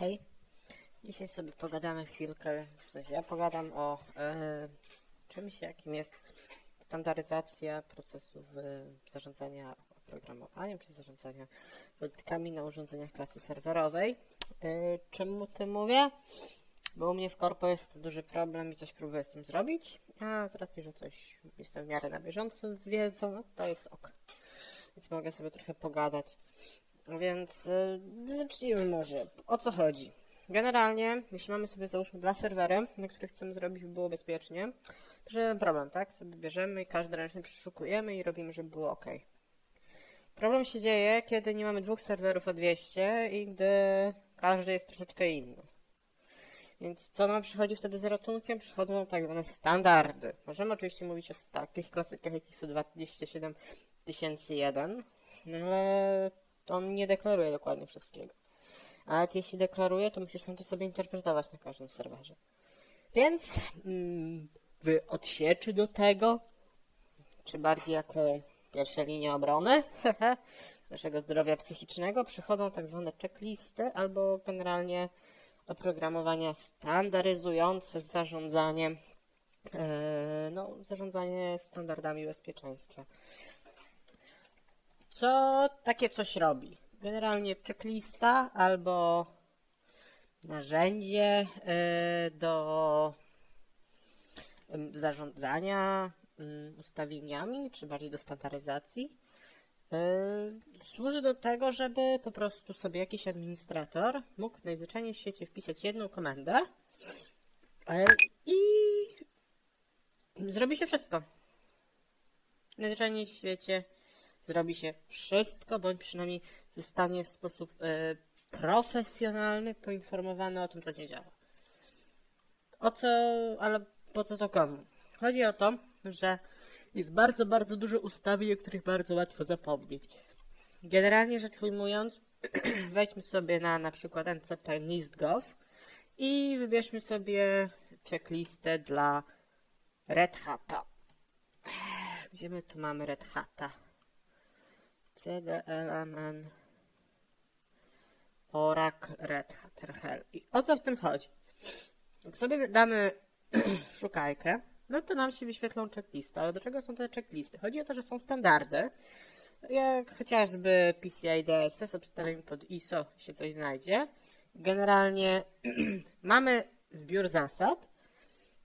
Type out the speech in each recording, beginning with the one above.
Hej. Dzisiaj sobie pogadamy chwilkę, w sensie ja pogadam o e, czymś, jakim jest standaryzacja procesów e, zarządzania oprogramowaniem, czy zarządzania politykami na urządzeniach klasy serwerowej. E, czemu tym mówię? Bo u mnie w korpo jest duży problem i coś próbuję z tym zrobić, a z racji, że coś jestem w miarę na bieżąco z wiedzą, no to jest ok. Więc mogę sobie trochę pogadać. Więc y, zacznijmy może. O co chodzi? Generalnie, jeśli mamy sobie załóżmy dwa serwery, na których chcemy zrobić, by było bezpiecznie, to żaden problem, tak? Sobie bierzemy i każdy ręcznie przeszukujemy i robimy, żeby było ok. Problem się dzieje, kiedy nie mamy dwóch serwerów o 200 i gdy każdy jest troszeczkę inny. Więc co nam przychodzi wtedy z ratunkiem? Przychodzą tak zwane standardy. Możemy oczywiście mówić o takich klasykach, jakich są 27001, no ale on nie deklaruje dokładnie wszystkiego. A nawet jeśli deklaruje, to musisz sam to sobie interpretować na każdym serwerze. Więc mm, w odsieczy do tego, czy bardziej jako pierwsza linia obrony naszego zdrowia psychicznego, przychodzą tak zwane checklisty albo generalnie oprogramowania standaryzujące zarządzanie, e, no, zarządzanie standardami bezpieczeństwa. Co takie coś robi? Generalnie checklista albo narzędzie y, do zarządzania ym, ustawieniami, czy bardziej do standaryzacji. Y, Służy do tego, żeby po prostu sobie jakiś administrator mógł najzwyczajniej w świecie wpisać jedną komendę y, i zrobi się wszystko. Najzwyczajniej w świecie zrobi się wszystko, bądź przynajmniej zostanie w sposób e, profesjonalny poinformowany o tym, co nie działa. O co, ale po co to komu? Chodzi o to, że jest bardzo, bardzo dużo ustawień, o których bardzo łatwo zapomnieć. Generalnie rzecz ujmując, wejdźmy sobie na na przykład ncp NIST.gov i wybierzmy sobie checklistę dla Red Hata. Gdzie my tu mamy Red Hata? CDLMN Oracle Red Hat RHEL. I o co w tym chodzi? Jak sobie damy szukajkę, no to nam się wyświetlą checklisty. Ale do czego są te checklisty? Chodzi o to, że są standardy, jak chociażby PCI DSS, obstawiamy pod ISO się coś znajdzie. Generalnie mamy zbiór zasad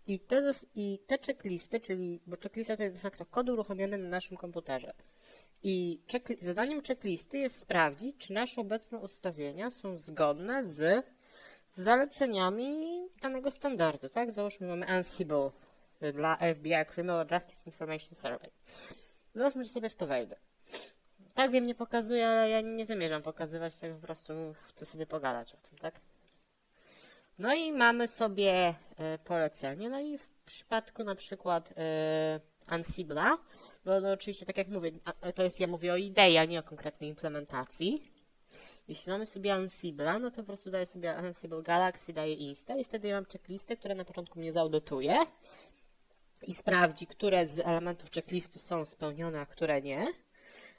i te, i te checklisty, czyli, bo checklista to jest de facto kod uruchomiony na naszym komputerze. I zadaniem checklisty jest sprawdzić, czy nasze obecne ustawienia są zgodne z zaleceniami danego standardu, tak? Załóżmy, mamy Ansible y, dla FBI Criminal Justice Information Service. Załóżmy, że sobie w to wejdę. Tak wiem, nie pokazuję, ale ja nie zamierzam pokazywać tego, po prostu chcę sobie pogadać o tym, tak? No i mamy sobie e, polecenie, no i w przypadku na przykład e, Ansible'a, bo no, oczywiście tak jak mówię, to jest, ja mówię o idei, a nie o konkretnej implementacji. Jeśli mamy sobie Ansible'a, no to po prostu daję sobie Ansible Galaxy, daję install i wtedy ja mam checklistę, która na początku mnie zaudytuje i sprawdzi, które z elementów checklisty są spełnione, a które nie.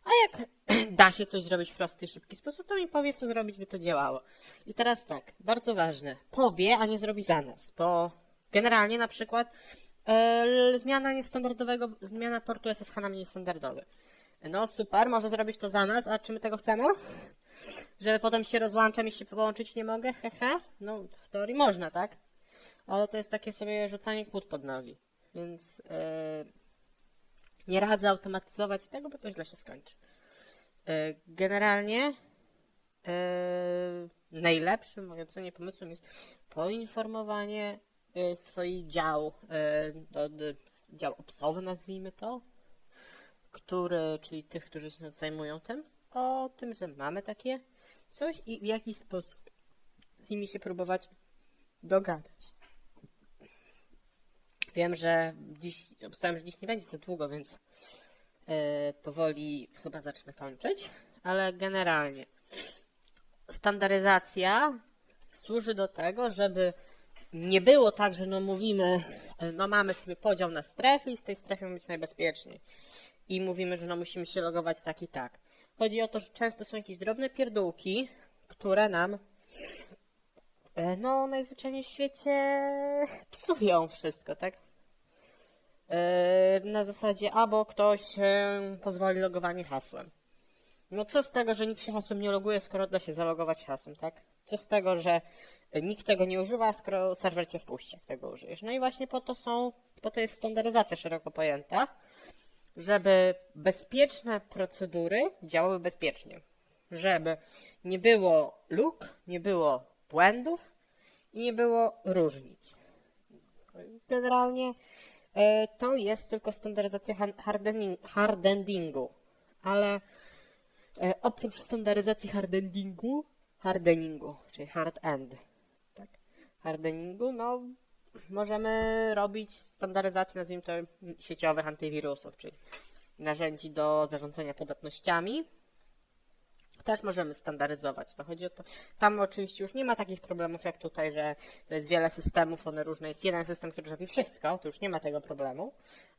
A jak da się coś zrobić w prosty szybki sposób, to mi powie, co zrobić, by to działało. I teraz tak, bardzo ważne, powie, a nie zrobi za nas, bo generalnie na przykład zmiana niestandardowego, zmiana portu SSH na niestandardowy. No super, może zrobić to za nas, a czy my tego chcemy? Że potem się rozłączam i się połączyć nie mogę? Hehe. No, w teorii można, tak? Ale to jest takie sobie rzucanie kłód pod nogi. Więc e, nie radzę automatyzować tego, bo to źle się skończy. E, Generalnie e, najlepszym, mojej ocenie, pomysłem jest poinformowanie e, swoich dział, do, do, dział obsowy nazwijmy to, który, czyli tych, którzy się zajmują tym, o tym, że mamy takie coś i w jaki sposób z nimi się próbować dogadać. Wiem, że dziś, obstawiam, że dziś nie będzie za długo, więc e, powoli chyba zacznę kończyć, ale generalnie standaryzacja służy do tego, żeby nie było tak, że no mówimy, no mamy sobie podział na strefy i w tej strefie ma być najbezpieczniej. I mówimy, że no musimy się logować tak i tak. Chodzi o to, że często są jakieś drobne pierdółki, które nam e, no najzwyczajniej w świecie psują wszystko, tak? E, na zasadzie albo ktoś e, pozwoli logowanie hasłem. No co z tego, że nikt się hasłem nie loguje, skoro da się zalogować hasłem, tak? Co z tego, że nikt tego nie używa, skoro serwer cię wpuści, jak tego użyjesz. No i właśnie po to są, po to jest standaryzacja szeroko pojęta, żeby bezpieczne procedury działały bezpiecznie. Żeby nie było luk, nie było błędów i nie było różnic. Generalnie e, to jest tylko standaryzacja hardeningu, ale e, oprócz standaryzacji hardeningu, hardeningu, czyli hard end, tak, hardeningu, no możemy robić standaryzację, nazwijmy to sieciowych antywirusów, czyli narzędzi do zarządzania podatnościami. Też możemy standaryzować. To chodzi o to. Tam oczywiście już nie ma takich problemów jak tutaj, że to jest wiele systemów, one różne. Jest jeden system, który robi wszystko, to już nie ma tego problemu.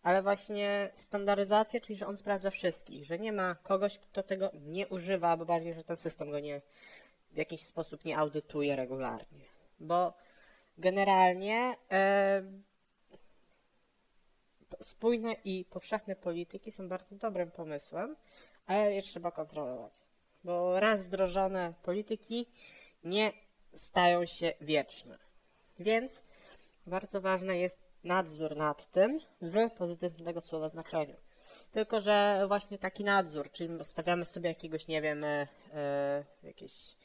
Ale właśnie standaryzacja, czyli że on sprawdza wszystkich, że nie ma kogoś, kto tego nie używa, albo bardziej, że ten system go nie w jakiś sposób nie audytuje regularnie. Bo generalnie to spójne i powszechne polityki są bardzo dobrym pomysłem, ale je trzeba kontrolować. Bo raz wdrożone polityki nie stają się wieczne. Więc bardzo ważny jest nadzór nad tym w pozytywnym tego słowa znaczeniu. Tylko, że właśnie taki nadzór, czyli stawiamy sobie jakiegoś, nie wiem, e, jakieś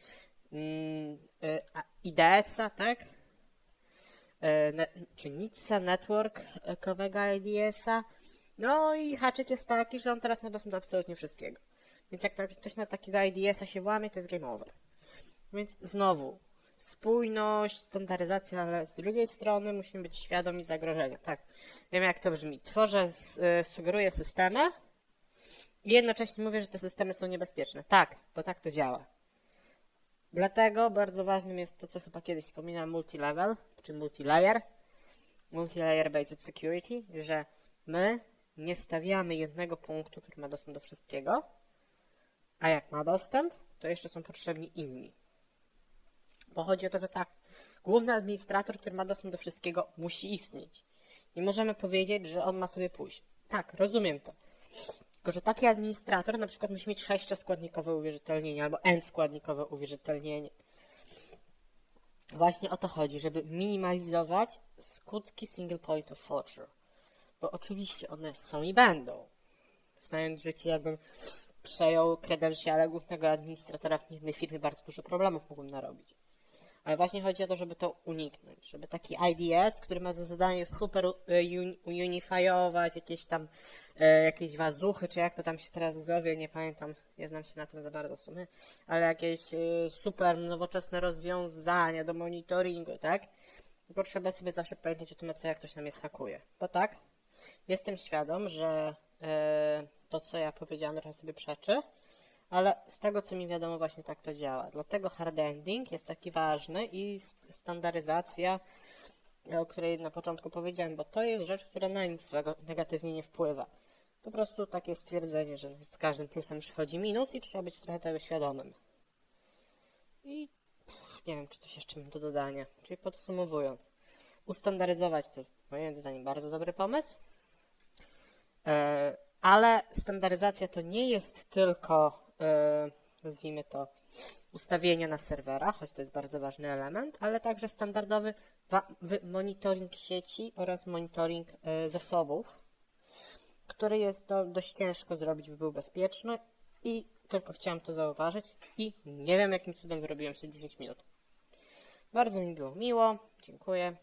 IDS-a, tak? E, ne, czy NITSA, networkowego IDS-a. No i haczyk jest taki, że on teraz ma dostęp do absolutnie wszystkiego. Więc jak tak- ktoś na takiego IDS-a się włamie, to jest game over. Więc znowu, spójność, standaryzacja, ale z drugiej strony musimy być świadomi zagrożenia. Tak, wiem jak to brzmi. Tworzę, y, sugeruję systemy i jednocześnie mówię, że te systemy są niebezpieczne. Tak, bo tak to działa. Dlatego bardzo ważnym jest to, co chyba kiedyś wspominałem, multilevel, czy multilayer, multilayer based security, że my nie stawiamy jednego punktu, który ma dostęp do wszystkiego, a jak ma dostęp, to jeszcze są potrzebni inni. Bo chodzi o to, że tak, główny administrator, który ma dostęp do wszystkiego, musi istnieć. Nie możemy powiedzieć, że on ma sobie pójść. Tak, rozumiem to. Tylko, że taki administrator na przykład musi mieć sześcioskładnikowe uwierzytelnienie albo n-składnikowe uwierzytelnienie. Właśnie o to chodzi, żeby minimalizować skutki single point of failure. Bo oczywiście one są i będą. Znając życie, jakbym przejął kredensiale głównego administratora w innej firmie, bardzo dużo problemów mógłbym narobić. Ale właśnie chodzi o to, żeby to uniknąć, żeby taki IDS, który ma za zadanie super uni- unifiować jakieś tam e, jakieś wazuchy, czy jak to tam się teraz zowie, nie pamiętam, nie znam się na tym za bardzo w sumie, ale jakieś e, super nowoczesne rozwiązania do monitoringu, tak? Tylko trzeba sobie zawsze pamiętać o tym, co jak ktoś nam je hakuje. Bo tak, jestem świadom, że e, to, co ja powiedziałam, trochę sobie przeczy, ale z tego, co mi wiadomo, właśnie tak to działa. Dlatego hardending jest taki ważny i standaryzacja, o której na początku powiedziałem, bo to jest rzecz, która na nic negatywnie nie wpływa. Po prostu takie stwierdzenie, że z każdym plusem przychodzi minus i trzeba być trochę tego świadomym. I nie wiem, czy coś jeszcze mam do dodania. Czyli podsumowując, ustandaryzować to jest moim zdaniem bardzo dobry pomysł. E, ale standaryzacja to nie jest tylko, e, nazwijmy to, ustawienie na serwerach, choć to jest bardzo ważny element, ale także standardowy monitoring sieci oraz monitoring e, zasobów, który jest do, dość ciężko zrobić, by był bezpieczny i tylko chciałam to zauważyć i nie wiem jakim cudem wyrobiłem sobie 10 minut. Bardzo mi było miło, dziękuję.